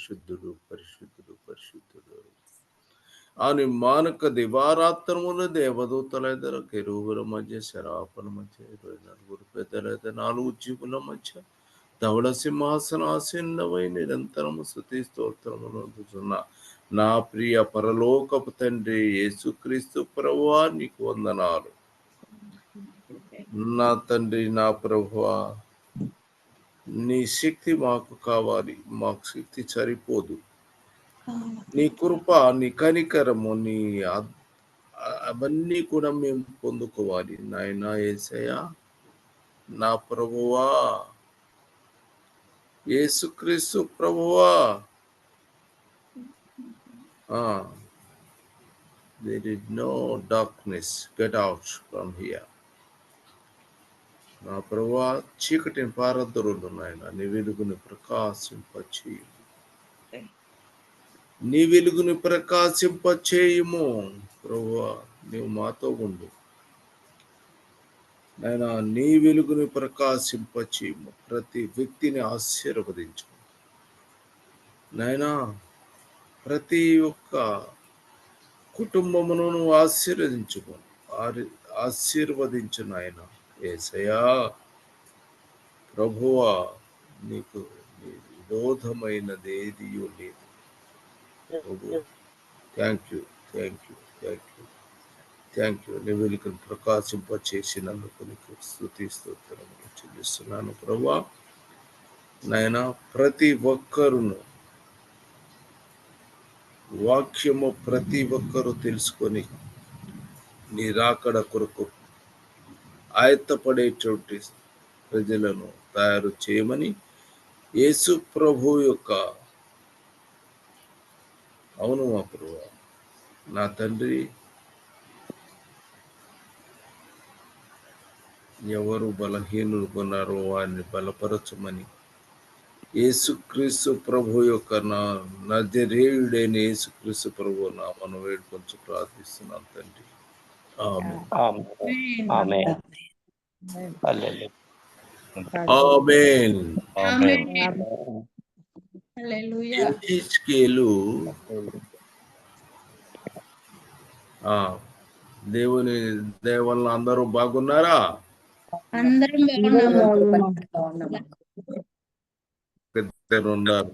పరిశుద్ధుడు పరిశుద్ధుడు పరిశుద్ధుడు. అని మానక దివారాత్రములు దేవదూతల ఎదుర కెరువుల మధ్య శరాపల మధ్య ఇరవై నలుగురు పెద్దల నాలుగు జీవుల మధ్య ధవళ సింహాసనాసీనమై నిరంతరము స్థుతి స్తోత్రములు నా ప్రియ పరలోకపు తండ్రి యేసుక్రీస్తు ప్రభువా నీకు వందనాలు. నా తండ్రి నా ప్రభువా నీ శక్తి మాకు కావాలి మాకు శక్తి సరిపోదు. నీ కృప నీ కనికరము నీ అవన్నీ కూడా మేము పొందుకోవాలి. నాయన ఏసయ్య నా ప్రభువా యేసుక్రీస్తు ప్రభువా. There is no darkness get out from here నా ప్రభువా చీకటిని పారద్దురులు నాయన నీ వెలుగుని ప్రకాశింపచేయు నీ వెలుగుని ప్రకాశింపచేయుము ప్రభువా నీవు మాతో ఉండు. నాయన నీ వెలుగుని ప్రకాశింపచేయము ప్రతి వ్యక్తిని ఆశీర్వదించు నాయనా ప్రతి ఒక్క కుటుంబమును ఆశీర్వదించుకో ఆశీర్వదించు నాయన. ఏసయా ప్రభువా నీకు విరోధమైనదేది విరోధమైనది లేదు thank you thank you thank you thank you నీ ప్రకాశింప చేసినందుకు నీకు స్థుతి స్తోత్రములు చెల్లిస్తున్నాను ప్రభా నాయన ప్రతి ఒక్కరును వాక్యము ప్రతి ఒక్కరు తెలుసుకొని నీ రాకడ కొరకు ఆయత్తపడేటువంటి ప్రజలను తయారు చేయమని యేసు ప్రభు యొక్క అవును మా ప్రభు నా తండ్రి ఎవరు బలహీనులు కొన్నారో వారిని బలపరచమని యేసుక్రీస్తు ప్రభు యొక్క నా నజరేయుడైన యేసుక్రీస్తు ప్రభు నామను వేడుకొంచు ప్రార్థిస్తున్నాను తండ్రి. ఆమె ఆమె ఆ దేవుని దేవల్ల అందరూ బాగున్నారా? అందరం బాగున్నాము పెద్దలు ఉన్నారు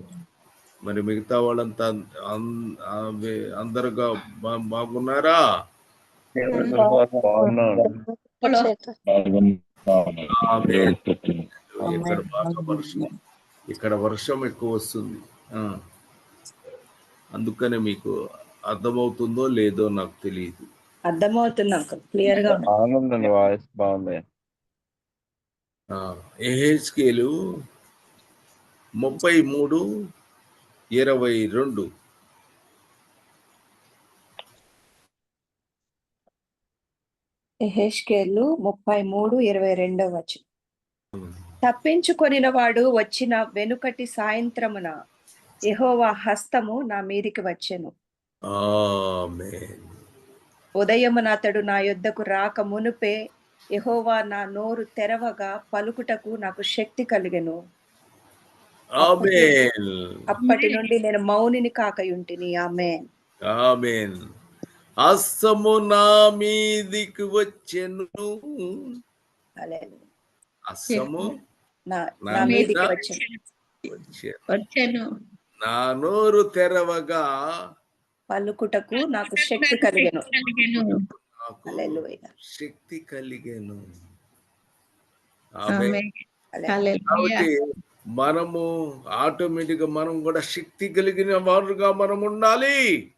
మరి మిగతా వాళ్ళంతా అందరుగా బాగున్నారా. ఇక్కడ బాగా వర్షం ఇక్కడ వర్షం ఎక్కువ వస్తుంది. అందుకనే మీకు అర్థమవుతుందో లేదో నాకు తెలియదు. అర్థమవుతుంది క్లియర్గా ఉంది. బాగుందండి వాయిస్ బాగుంది. ఎహెచ్కేలు ముప్పై మూడు ఇరవై రెండు. ఎహెచ్కేలు ముప్పై మూడు ఇరవై రెండవ వచ్చి తప్పించుకొనిన వాడు వచ్చిన వెనుకటి సాయంత్రమున యెహోవా హస్తము నా మీదికి వచ్చెను. ఆమేన్. ఉదయమున అతడు నా యొద్దకు రాక మునుపే యెహోవా నా నోరు తెరవగా పలుకుటకు నాకు శక్తి కలిగెను. ఆమేన్. అప్పటి నుండి నేను మౌనిని కాకయుంటిని. ఆమె ఆమేన్. హస్తము నా మీదికి వచ్చెను. హస్తము వచ్చెను. నా నోరు తెరవగా పలుకుటకు నాకు శక్తి కలిగెను. శక్తి కలిగేను. ఆమేన్. హల్లెలూయా. కాబట్టి మనము ఆటోమేటిక్గా మనం కూడా శక్తి కలిగిన వారుగా మనం ఉండాలి.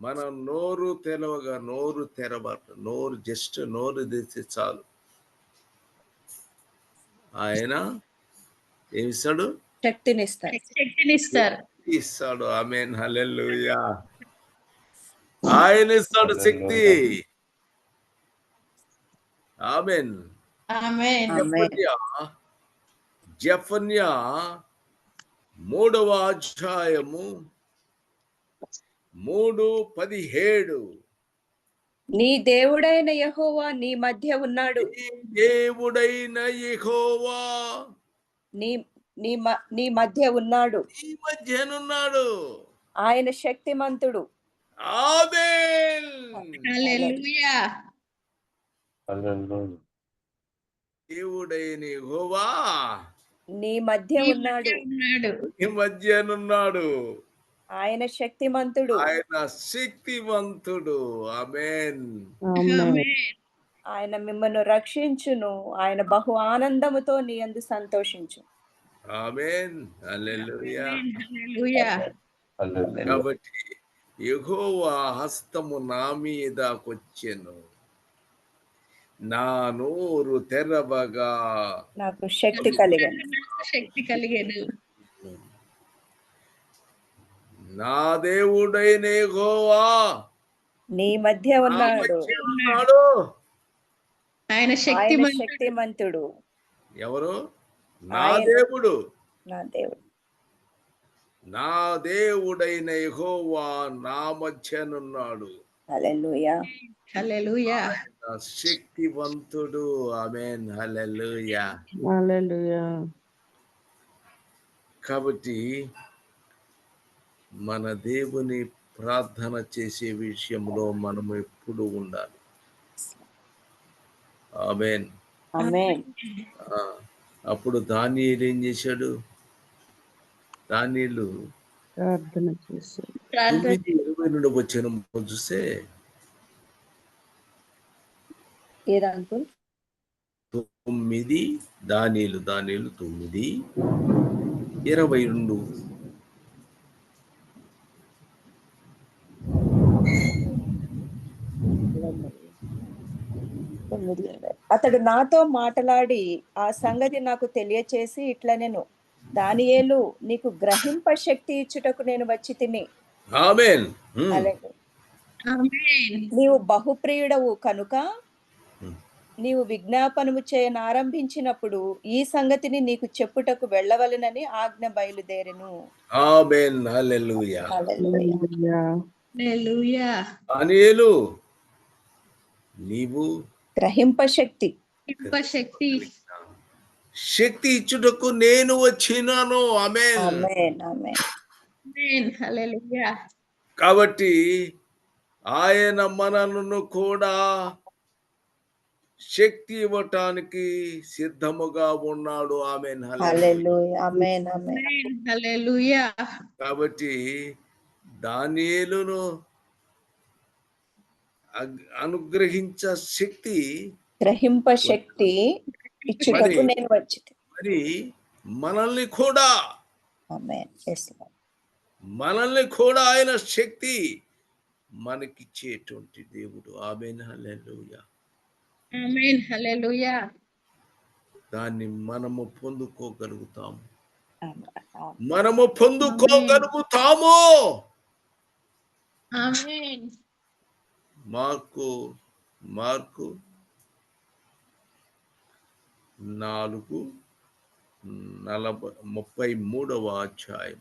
మనం నోరు తెరవగా నోరు తెరబట నోరు జస్ట్ నోరు తెస్తే చాలు. ఆయన ఏమిస్తాడు? శక్తినిస్తాడు. ఇస్తాడు ఆమెన్. హల్లెలూయా. ఆయన ఇస్తాడు శక్తి. ఆమెన్ ఆమేన్. ఆమేన్. జఫన్యా. జఫన్యా మూడవ అధ్యాయము మూడు పదిహేడు. నీ దేవుడైన యెహోవా నీ మధ్య ఉన్నాడు. దేవుడైన యెహోవా నీ నీ నీ మధ్య ఉన్నాడు. ఈ మధ్యనున్నాడు. ఆయన శక్తిమంతుడు. ఆమేన్. హల్లెలూయా. Hallelujah. దేవుడైన యెహోవా నీ మధ్య ఉన్నాడు. ఉన్నాడు. ఈ మధ్యనున్నాడు. ఆయన శక్తిమంతుడు. ఆయన శక్తివంతుడు. ఆమేన్. ఆమేన్. ఆయన మిమ్మల్ని రక్షించును. ఆయన బహు ఆనందముతో నీ యందు సంతోషించు. ఆమేన్. హల్లెలూయా. కాబట్టి యెహోవా హస్తము నా మీదకొచ్చెను. నా నోరు తెరవగా. నాకు శక్తి కలిగను. శక్తి కలిగేను. నా దేవుడైన యెహోవా. నీ మధ్య నా ఉన్నాడు. ఆయన శక్తి ఆయన శక్తిమంతుడు. ఎవరు? నా దేవుడు. నా దేవుడు. నా దేవుడైన యెహోవా నా మధ్యనున్నాడు. హల్లెలూయా. హల్లెలూయా. నా శక్తివంతుడు. ఆమెన్. హల్లెలూయా. కాబట్టి మన దేవుని ప్రార్థన చేసే విషయంలో మనం ఎప్పుడు ఉండాలి. ఆమెన్. అప్పుడు దానియేలు ఏం చేశాడు? తొమ్మిది ఇరవై నుండి వచ్చిన చూస్తే తొమ్మిది దానిలు దానిలు తొమ్మిది ఇరవై రెండు. తొమ్మిది. అతడు నాతో మాట్లాడి ఆ సంగతి నాకు తెలియచేసి ఇట్లా నేను దానియేలు నీకు గ్రహింప శక్తి ఇచ్చుటకు నేను వచ్చి తిని ఆమెన్ ఉమ్. హల్లెలూయా. ఆమేన్ నీవు బహుప్రియుడవు కనుక. నీవు విజ్ఞాపనము చేయను ఆరంభించినప్పుడు ఈ సంగతిని నీకు చెప్పుటకు వెళ్ళవలెనని ఆజ్ఞ బయలుదేరెను ఆమెన్ హల్లెలూయా హల్లెలూయా. Hallelujah. హల్లెలూయా దానియేలు నీవు గ్రహింప శక్తి శక్తి శక్తి ఇచ్చుటకు నేను వచ్చినాను. ఆమెన్. ఆమేన్ ఆమేన్. ఆమేన్. హల్లెలూయా. కాబట్టి ఆయన మనలను కూడా శక్తి ఇవ్వటానికి సిద్ధముగా ఉన్నాడు. ఆమెన్. హల్లెలూయా. ఆమేన్ ఆమేన్. ఆమేన్. హల్లెలూయా. కాబట్టి దానియేలును అగ్- అనుగ్రహించ శక్తి గ్రహింప శక్తి ఇచ్చుటకు మరి- నేను మనల్ని కూడా మనల్ని కూడా ఆయన శక్తి మనకిచ్చేటువంటి దేవుడు. ఆమెన్. హల్లెలూయా. ఆమేన్. హల్లెలూయా. దాన్ని మనము పొందుకోగలుగుతాము. మనము పొందుకోగలుగుతాము. ఆమేన్. మార్కు మార్కు నాలుగు నలభై ముప్పై మూడవ అధ్యాయం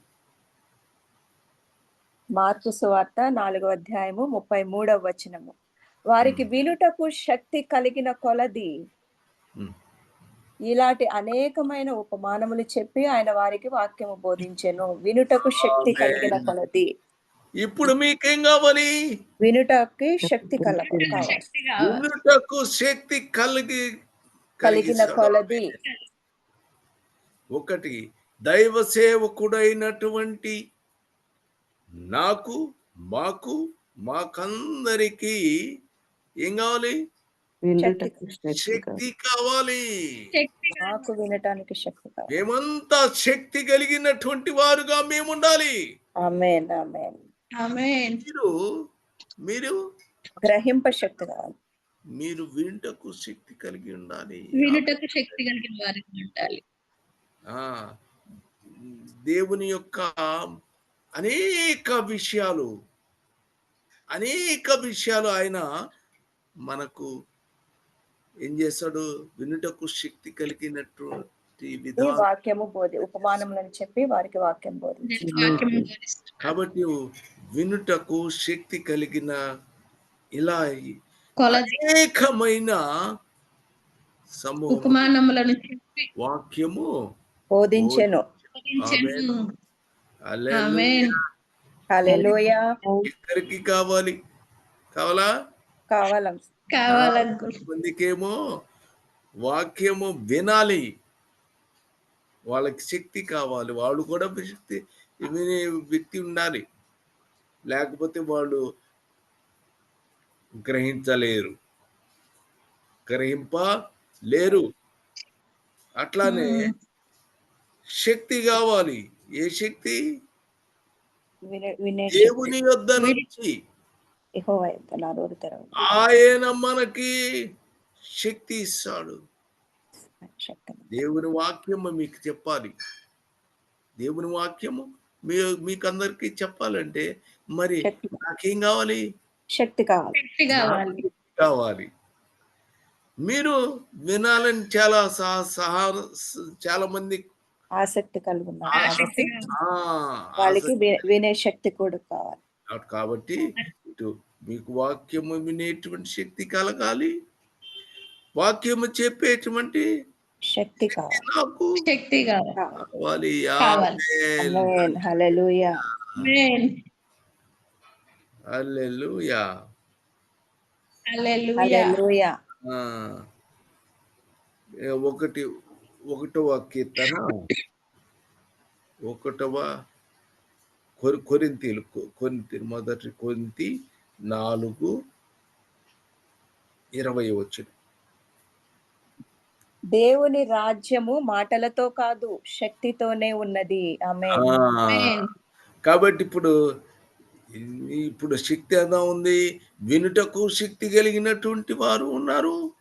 మార్కు సువార్త నాలుగో అధ్యాయము ముప్పై మూడవ వచనము. వారికి వినుటకు శక్తి కలిగిన కొలది. ఇలాంటి అనేకమైన ఉపమానములు చెప్పి ఆయన వారికి వాక్యము బోధించెను. వినుటకు శక్తి కలిగిన కొలది. ఇప్పుడు మీకేం కావాలి? వినుటకి శక్తి కావాలి. శక్తి కలిగి కలిగిన కొలది. ఒకటి దైవ సేవకుడైనటువంటి నాకు మాకు మాకందరికి ఏం కావాలి? వినుటకు శక్తి కావాలి. నాకు వినటానికి శక్తి కావాలి మేమంతా శక్తి కలిగినటువంటి వారుగా మేము ఉండాలి ఆమేన్ ఆమేన్. మీరు మీరు గ్రహింప శక్తి కావాలి. మీరు వింటకు శక్తి కలిగి ఉండాలి. వినుటకు శక్తి కలిగిన వారికి ఉండాలి. ఆ దేవుని యొక్క అనేక విషయాలు అనేక విషయాలు ఆయన మనకు ఏం చేస్తాడు? వినుటకు శక్తి విధానం. వాక్యము బోధి ఉపమానములను చెప్పి వారికి వాక్యం. కాబట్టి వినుటకు శక్తి కలిగిన ఇలా అనేకమైన సమూహం ఉపమానములను చెప్పి వాక్యము బోధించెను. ఇద్దరికి కావాలి? కావాలా? కావాలం. కావాలంకుల్ కొంతమందికేమో వాక్యము వినాలి. వాళ్ళకి శక్తి కావాలి. వాళ్ళు కూడా శక్తి వినే వ్యక్తి ఉండాలి. లేకపోతే వాళ్ళు గ్రహించలేరు. గ్రహింప లేరు అట్లానే శక్తి కావాలి. ఏ శక్తి? వినే వినే దేవుని యొద్ద నుంచి. ఆయన మనకి శక్తి ఇస్తాడు. దేవుని వాక్యము మీకు చెప్పాలి. దేవుని వాక్యము మీ మీకు అందరికీ చెప్పాలంటే మరి శక్తి. నాకేం కావాలి? శక్తి కావాలి. శక్తి కావాలి. కావాలి. మీరు వినాలని చాలా సహ సహా చాలా మంది ఆసక్తి కలిగి వాళ్ళకి వినే శక్తి కూడా కావాలి. కాబట్టి ఇటు మీకు వాక్యము వినేటువంటి శక్తి కలగాలి. వాక్యము చెప్పేటువంటి శక్తి కావాలి. శక్తి కావాలి. హల్లెలూయా ఏ ఒకటి ఒకటవ కీర్తన ఒకటవ కొరి- కొరింథీలు కొ- కొరింథీ మొదటి కొరింతి నాలుగు ఇరవై వచ్చిన. దేవుని రాజ్యము మాటలతో కాదు శక్తితోనే ఉన్నది. ఆమె ఆమేన్. కాబట్టి ఇప్పుడు ఇప్పుడు శక్తి ఎలా ఉంది. వినుటకు శక్తి కలిగినటువంటి వారు ఉన్నారు.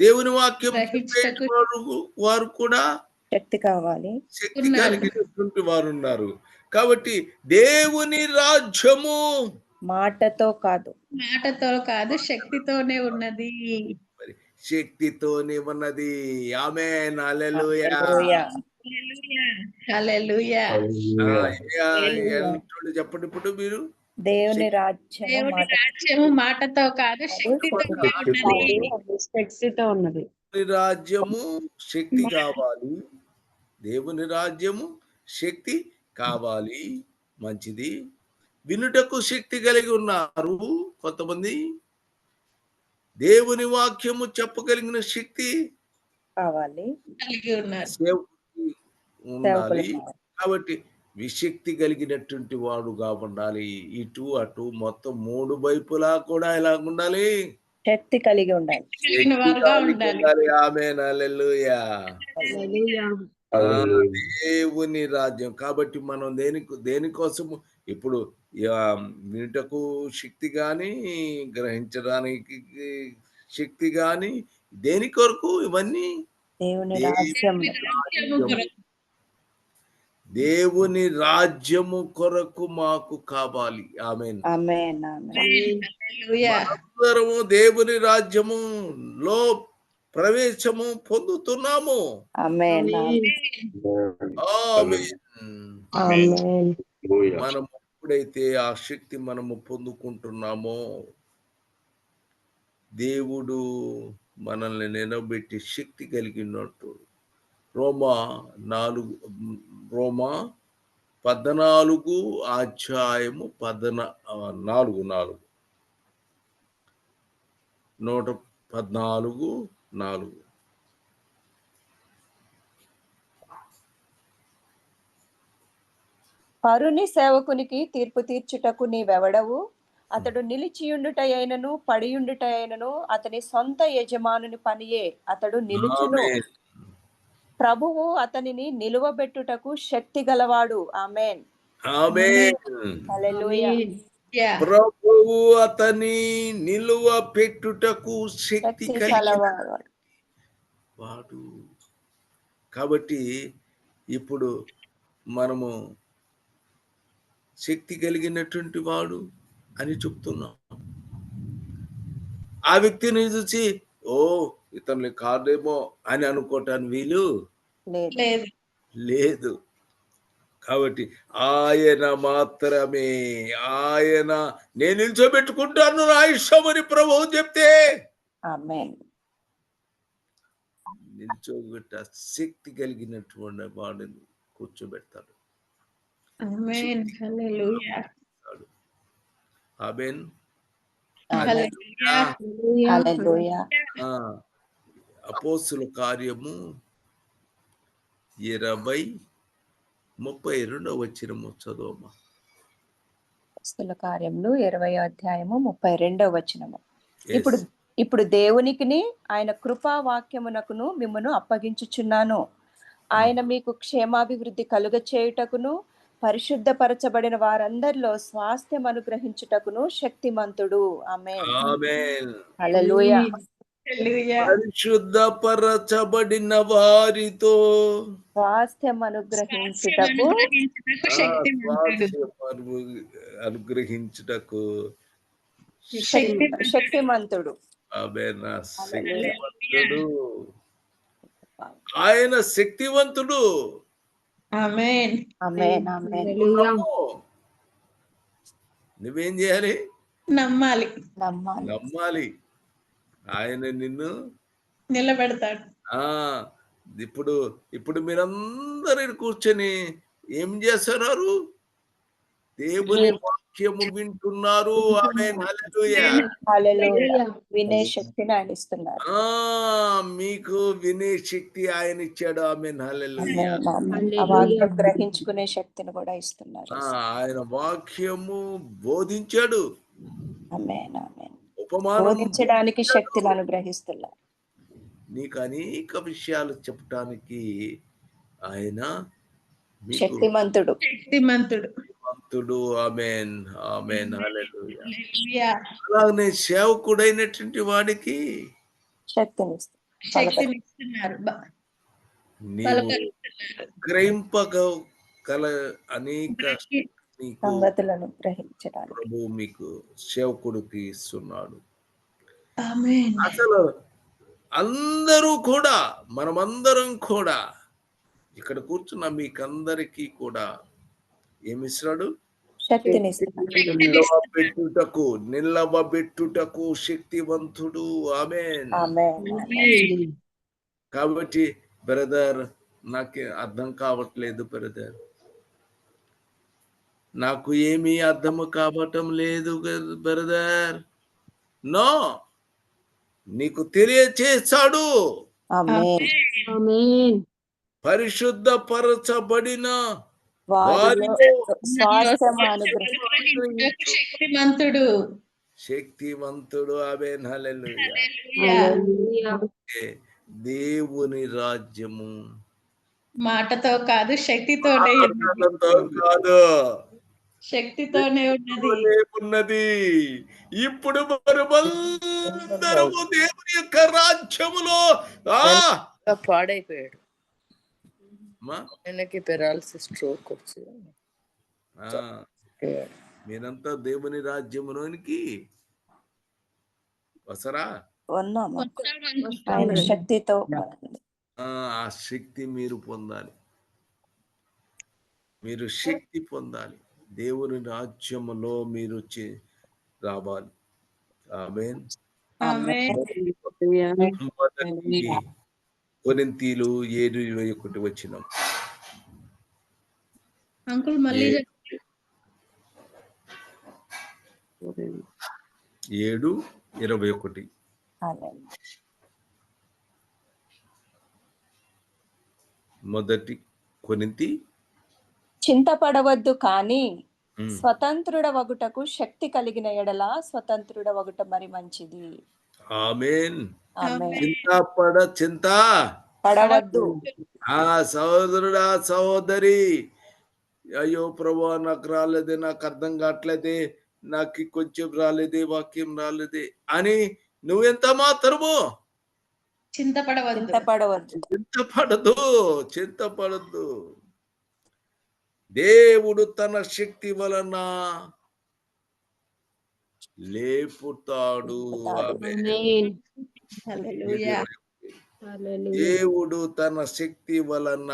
దేవుని వాక్యం వారు కూడా శక్తి కావాలి. శక్తి ఉన్నారు. కలిగినటువంటి వారు ఉన్నారు. కాబట్టి దేవుని రాజ్యము మాటతో కాదు. మాటతో కాదు శక్తితోనే ఉన్నది. శక్తితోనే ఉన్నది. ఆమె హల్లెలూయా. హల్లెలూయా చెప్పండి ఇప్పుడు మీరు? దేవుని మాట రాజ్యము మాటతో. కాదు శక్తితో ఉన్నది. శక్తితో ఉన్నది. దేవుని రాజ్యము శక్తి కావాలి. దేవుని రాజ్యము శక్తి కావాలి. మంచిది. వినుటకు శక్తి కలిగి ఉన్నారు కొంతమంది. దేవుని వాక్యము చెప్పగలిగిన శక్తి కావాలి. కలిగి ఉన్నారు. ఉండాలి. కాబట్టి విశక్తి కలిగినటువంటి వాడుగా ఉండాలి. ఇటు అటు మొత్తం మూడు వైపులా కూడా ఎలా ఉండాలి. శక్తి కలిగి ఉండాలి. ఆమె నల్లెలుయా దేవుని రాజ్యం. కాబట్టి మనం దేనికి దేనికోసము ఇప్పుడు వినుటకు శక్తి కానీ గ్రహించడానికి శక్తి కానీ దేని కొరకు ఇవన్నీ? దేవుని రాజ్యం. దేవుని రాజ్యము కొరకు మాకు కావాలి. ఆమె ఆమేన్ ఆమేన్. హల్లెలూయా. అందరము దేవుని రాజ్యము లో ప్రవేశము పొందుతున్నాము. ఆమేన్ ఆమేన్. ఆమేన్. ఆమేన్. మనం ఎప్పుడైతే ఆ శక్తి మనము పొందుకుంటున్నామో దేవుడు మనల్ని నిలబెట్టి శక్తి కలిగినట్టు రోమా నాలుగు రోమా పద్నాలుగు అధ్యాయము పద్నా నాలుగు నాలుగు. నూట పద్నాలుగు నాలుగు. పరుని సేవకునికి తీర్పు తీర్చుటకు నీవెవడవు? అతడు నిలిచియుండుట అయినను పడియుండుట అయినను అతని సొంత యజమానుని పనియే అతడు నిలుచును. ప్రభువు అతనిని నిలువబెట్టుటకు శక్తి గలవాడు. ఆమెన్. ప్రభువు అతని నిలువ పెట్టుటకు శక్తి వాడు. కాబట్టి ఇప్పుడు మనము శక్తి కలిగినటువంటి వాడు అని చెప్తున్నాం. ఆ వ్యక్తిని చూసి ఓ ఇతని కాదేమో అని అనుకోవటానికి వీలు లేదు. లేదు. కాబట్టి ఆయన మాత్రమే ఆయన నేను నిల్చోబెట్టుకుంటాను నా ఇష్టమని ప్రభువు చెప్తే. ఆమెన్. నిల్చోగొట్ట శక్తి కలిగినటువంటి వాడిని కూర్చోబెడతాడు. ఆమేన్. హల్లెలూయా. ఆమెన్. హల్లెలూయా. హల్లెలూయా. ఆ, అపోస్తుల కార్యము ఇరవై ముప్పై రెండవ వచ్చినము చదవమా అపోస్తల కార్యములు ఇరవై అధ్యాయము ముప్పై రెండవ వచనము. ఇప్పుడు ఇప్పుడు దేవునికిని ఆయన కృపా వాక్యమునకును మిమ్మను అప్పగించుచున్నాను. ఆయన మీకు క్షేమాభివృద్ధి కలుగ చేయుటకును పరిశుద్ధపరచబడిన వారందరిలో స్వాస్థ్యం అనుగ్రహించుటకును శక్తిమంతుడు. ఆమె ఆమేన్. హల్లెలూయా. హల్లెలూయా పరిశుద్ధపరచబడిన వారితో. స్వాస్థ్యం అనుగ్రహించుటకు అనుగ్రహించుటకు శక్తిమంతుడు. స్వాస్థ్యం అను- అనుగ్రహించుటకు. శక్తి- శక్తిమంతుడు. ఆమెన్. ఆ శక్తివంతుడు ఆయన శక్తివంతుడు. నువ్వేం చేయాలి? నమ్మాలి. నమ్మాలి. నమ్మాలి. ఆయన నిన్ను నిలబెడతాడు. ఆ ఇప్పుడు ఇప్పుడు మీరందరూ కూర్చొని ఏం చేస్తున్నారు దేవుని వాక్యము వింటున్నారు. వినే శక్తిని ఆయన ఇస్తున్నారు. ఆ మీకు వినే శక్తి ఆయన ఇచ్చాడు. ఆమె గ్రహించుకునే శక్తిని కూడా ఇస్తున్నారు. ఆయన వాక్యము బోధించాడు. ఆమేన్ ఆమేన్ ఉపమానం బోధించడానికి శక్తిని అనుగ్రహిస్తున్నారు నీకు అనేక విషయాలు చెప్పటానికి ఆయన శక్తిమంతుడు. శక్తిమంతుడు. భక్తుడు ఆమెన్. ఆమెన్. హల్లెలూయా. హల్లెలూయా. అలాగనే సేవకుడైనటువంటి వాడికి గ్రహింపగ కల అనేక నీకు సంగతులను గ్రహించడానికి. ప్రభు మీకు సేవకుడికి ఇస్తున్నాడు. ఆమేన్. అసలు అందరూ కూడా మనమందరం కూడా ఇక్కడ కూర్చున్న మీకందరికీ కూడా ఏమిస్తున్నాడు నిల్లవబెట్టుటకు నిల్లవబెట్టుటకు శక్తివంతుడు. ఆమెన్. ఆమేన్. ఆమేన్. కాబట్టి బ్రదర్ నాకు అర్థం కావట్లేదు బ్రదర్. నాకు ఏమీ అర్థము కావటం లేదు బ్రదర్. నో. నీకు అనుగ్రహి అనుగ్రహించుటకు శక్తిమంతుడు శక్తివంతుడు. హల్లెలూయా. హల్లెలూయా. దేవుని రాజ్యము. మాటతో కాదు శక్తితోనే ఆనందంతో కాదు. శక్తితోనే ఉన్నది. ఉన్నది. ఇప్పుడు మనమందరము దేవుని యొక్క రాజ్యములో పాడైపోయాడు. అమ్మా, ఆయనకి పెరాలసిస్ స్ట్రోక్ వచ్చి. ఆ, పోయాడు. మీరంతా దేవుని రాజ్యములోనికి వసరా శక్తితో ఆ! ఆ శక్తి మీరు పొందాలి. మీరు శక్తి పొందాలి. దేవుని రాజ్యములో మీరు చే- రావాలి. ఆమేన్. ఏడు ఇరవై ఒకటి వచ్చినాం. అంకుల్ మళ్ళీ. ఏడు ఇరవై ఒకటి. ఆమేన్. మొదటి కొరింతి చింతపడవద్దు కానీ స్వతంత్రుడ వగుటకు శక్తి కలిగిన ఎడల స్వతంత్రుడ వగుట మరి మంచిది. ఆమేన్. ఆమేన్. చింత పడ చింత. పడవద్దు. ఆ సహోదరుడా సహోదరి. అయ్యో ప్రభు నాకు రాలేదే నాకు అర్థం కావట్లేదే నాకు కొంచెం రాలేదే వాక్యం రాలేదే అని నువ్వెంత మాత్రము చింతపడవద్దు. చింతపడవద్దు. చింతపడదు చింతపడద్దు దేవుడు తన శక్తి వలన లేపుతాడు. ఆమేన్. ఆమేన్. హల్లెలూయా. హల్లెలూయా. దేవుడు తన శక్తి వలన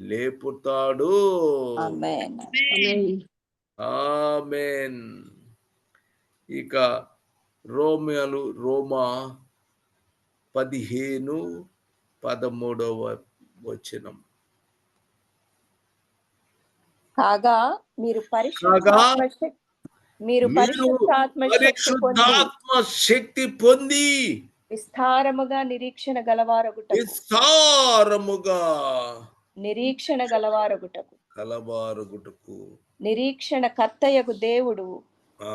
లేపుతాడు. ఆమేన్. ఆమేన్. ఆమెన్. ఇక రోమియోలు రోమా పదిహేను పదమూడవ వచనం. కాగా మీరు మీరు పరిశుద్ధాత్మ శక్తి పొంది పరిశుద్ధాత్మ శక్తి పొంది విస్తారముగా నిరీక్షణ గలవారగుటకు. విస్తారముగా నిరీక్షణ గలవారగుటకు. కలబారుగుటకు నిరీక్షణ కర్తయగు దేవుడు ఆ,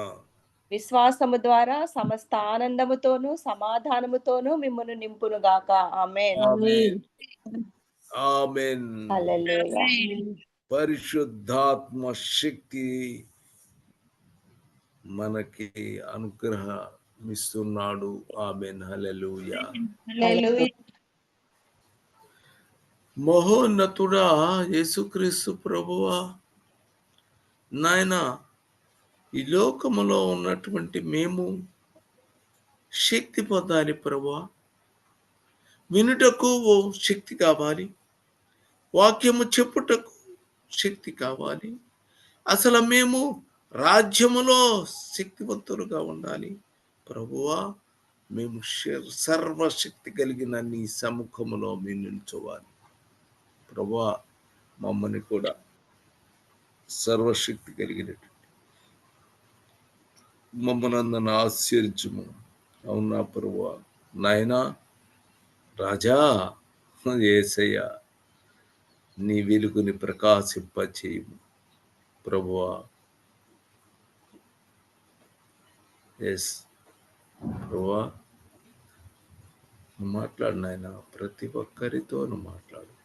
విశ్వాసము ద్వారా సమస్త ఆనందముతోను సమాధానముతోను మిమ్మల్ని నింపును గాక ఆమేన్. ఆమేన్. పరిశుద్ధాత్మ శక్తి మనకి అనుగ్రహమిస్తున్నాడు. హల్లెలూయా. హల్లెలూయా. మహోన్నతుడా యేసుక్రీస్తు ప్రభువా నాయన ఈ లోకములో ఉన్నటువంటి మేము శక్తి పొందాలి ప్రభువా. వినుటకు ఓ శక్తి కావాలి. వాక్యము చెప్పుటకు శక్తి కావాలి. అసలు మేము రాజ్యములో శక్తివంతులుగా ఉండాలి. ప్రభువా మేము సర్వశక్తి కలిగిన నీ సముఖములో మేము నిల్చోవాలి ప్రభువా మమ్మల్ని కూడా సర్వశక్తి కలిగినటువంటి మమ్మల్ని అందరిని ఆశ్చర్యము అవునా ప్రభువా? నాయనా రాజా ఏసయ్యా నీ వెలుగుని ప్రకాశింపచేయము. ప్రభువా. ఎస్ ప్రభువా. మాట్లాడు నాయన. ప్రతి ఒక్కరితో మాట్లాడు.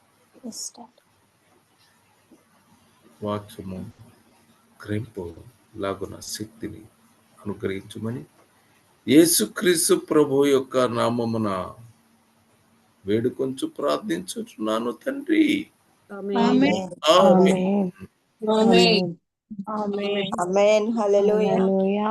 వాక్యము గ్రహింపు లాగున శక్తిని అనుగ్రహించమని యేసుక్రీస్తు ప్రభు యొక్క నామమున వేడుకొంచు ప్రార్థించుచున్నాను తండ్రి. ఆమేన్ ఆమేన్ ఆమేన్ ఆమేన్ ఆమేన్ హల్లెలూయా హల్లెలూయా